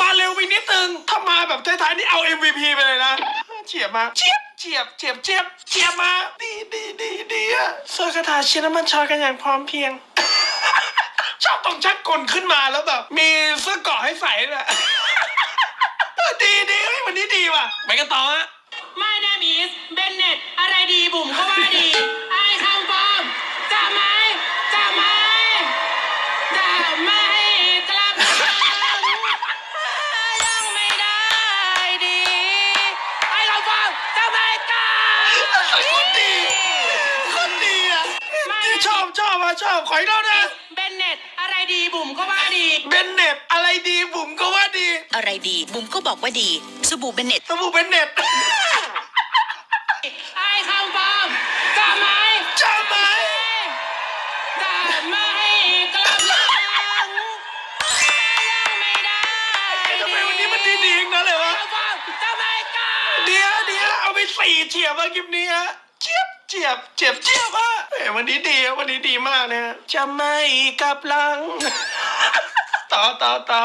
มาเร็วไปนิดนึง ถ้ามาแบบท้ายๆนี่เอา MVP ไปเลยนะเฉียบมาเฉียบเฉียบเฉียบเฉียบเฉียบมา ดีดีดีดีอะสวดคาถาเชื่อน้ำมันชอยกันอย่างพร้อมเพรียง ชอบตรงชักกลขึ้นมาแล้วแบบ มีเสื้อเกราะให้ใส่ด้วยดีดีเฮ้ยวันนี้ดีว่ะไปกันต่อฮะ คนดีคนดีอะชอบชอบอะชอบขออีกรอบนะเบนเน็ตอะไรดีบุ๋มก็ว่าดี เบนเน็ตอะไรดีบุ๋มก็ว่าดี อะไรดีบุ๋มก็บอกว่าดี สบู่เบนเน็ตสบู่เบนเน็ต เอาไปสี่เฉียบอะคลิปนี้ฮะเจียบเจียบเจียบเจียบอะเอ้ยวันนี้ดีวันนี้ดีมากนะฮะจะไม่กลับหลัง ต่อต่อต่อ